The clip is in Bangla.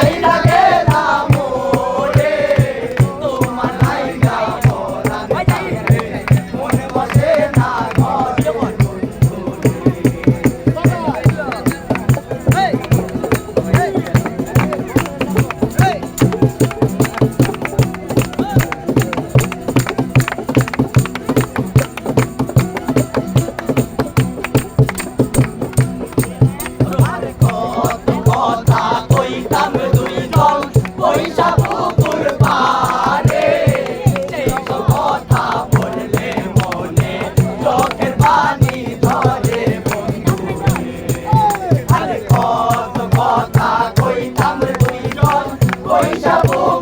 Ahí Oi, Jabô!